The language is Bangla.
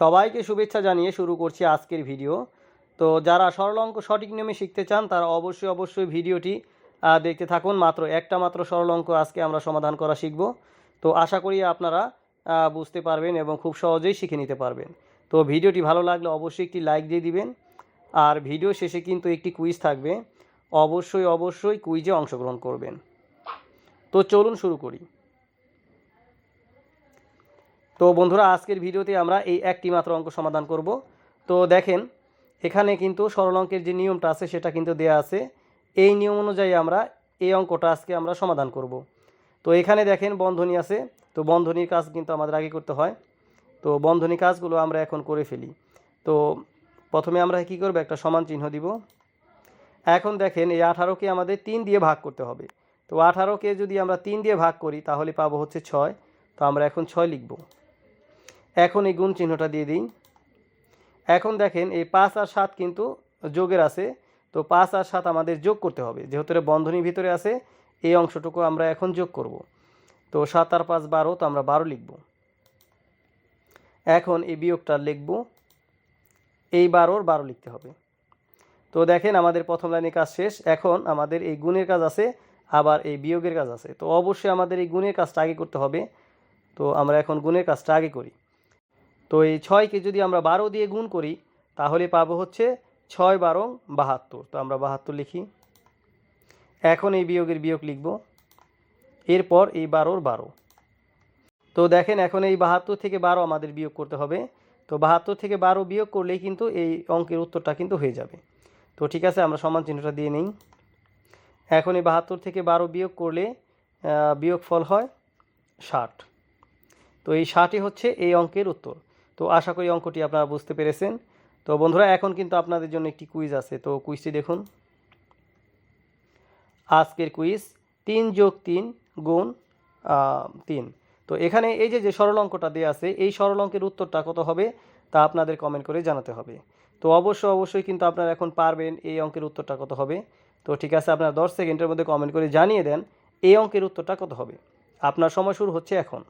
সবাইকে শুভেচ্ছা জানিয়ে শুরু করছি আজকের ভিডিও। তো যারা সরল অঙ্ক সঠিক নিয়মে শিখতে চান, তারা অবশ্যই অবশ্যই ভিডিওটি দেখতে থাকুন। মাত্র একটা মাত্র সরল অঙ্ক আজকে আমরা সমাধান করা শিখব। তো আশা করি আপনারা বুঝতে পারবেন এবং খুব সহজেই শিখে নিতে পারবেন। তো ভিডিওটি ভালো লাগলে অবশ্যই একটি লাইক দিয়ে দিবেন। আর ভিডিও শেষে কিন্তু একটি কুইজ থাকবে। অবশ্যই অবশ্যই কুইজে অংশগ্রহণ করবেন। তো চলুন শুরু করি। তো বন্ধুরা, আজকের ভিডিওতে আমরা এই একটি মাত্র অঙ্ক সমাধান করব। তো দেখেন, এখানে কিন্তু সরল অঙ্কের যে নিয়মটা আছে, সেটা কিন্তু দেয়া আছে। এই নিয়ম অনুযায়ী আমরা এই অঙ্কটা আজকে আমরা সমাধান করব। তো এখানে দেখেন, বন্ধনী আছে। তো বন্ধনীর কাজ কিন্তু আমাদের আগে করতে হয়। তো বন্ধনী কাজগুলো আমরা এখন করে ফেলি। তো প্রথমে আমরা কি করব? একটা সমান চিহ্ন দিব। এখন দেখেন, এই আঠারোকে আমাদের তিন দিয়ে ভাগ করতে হবে। তো আঠারোকে যদি আমরা তিন দিয়ে ভাগ করি, তাহলে পাবো হচ্ছে ছয়। তো আমরা এখন ছয় লিখব। এখন এই গুণ চিহ্নটা দিয়ে দিই। এখন দেখেন এই পাঁচ আর সাত কিন্তু যোগের আছে। তো পাঁচ আর সাত আমাদের যোগ করতে হবে। যেহেতু এটা বন্ধনীর ভিতরে আছে, এই অংশটুকু আমরা এখন যোগ করব। তো সাত আর পাঁচ বারো, তো আমরা বারো লিখব। এখন এই বিয়োগটা লিখব। এই বারোর বারো লিখতে হবে। তো দেখেন আমাদের প্রথম লাইনের কাজ শেষ। এখন আমাদের এই গুণের কাজ আছে, আবার এই বিয়োগের কাজ আছে। তো অবশ্যই আমাদের এই গুণের কাজটা আগে করতে হবে। তো আমরা এখন গুণের কাজটা আগে করি। তো এই ছয়কে যদি আমরা বারো দিয়ে গুণ করি, তাহলে পাবো হচ্ছে ছয় বারো বাহাত্তর। তো আমরা বাহাত্তর লিখি। এখন এই বিয়োগের বিয়োগ লিখব। এরপর এই বারোর বারো। তো দেখেন, এখন এই বাহাত্তর থেকে বারো আমাদের বিয়োগ করতে হবে। তো বাহাত্তর থেকে বারো বিয়োগ করলেই কিন্তু এই অঙ্কের উত্তরটা কিন্তু হয়ে যাবে। তো ঠিক আছে, আমরা সমান চিহ্নটা দিয়ে নিই। এখন এই বাহাত্তর থেকে বারো বিয়োগ করলে বিয়োগ ফল হয় ষাট। তো এই ষাটই হচ্ছে এই অঙ্কের উত্তর। তো আশা করি অঙ্কটি আপনারা বুঝতে পেরেছেন। তো বন্ধুরা, এখন কিন্তু আপনাদের জন্য একটি কুইজ আছে। তো কুইজটি দেখুন। আজকের কুইজ তিন যোগ তিন গুণ তিন। তো এখানে এই যে যে সরল অঙ্কটা দেওয়া আছে, এই সরল অঙ্কের উত্তরটা কত হবে তা আপনাদের কমেন্ট করে জানাতে হবে। তো অবশ্যই অবশ্যই কিন্তু আপনারা এখন পারবেন এই অঙ্কের উত্তরটা কত হবে। তো ঠিক আছে, আপনারা দশ সেকেন্ডের মধ্যে কমেন্ট করে জানিয়ে দেন এই অঙ্কের উত্তরটা কত হবে। আপনার সময় শুরু হচ্ছে এখন।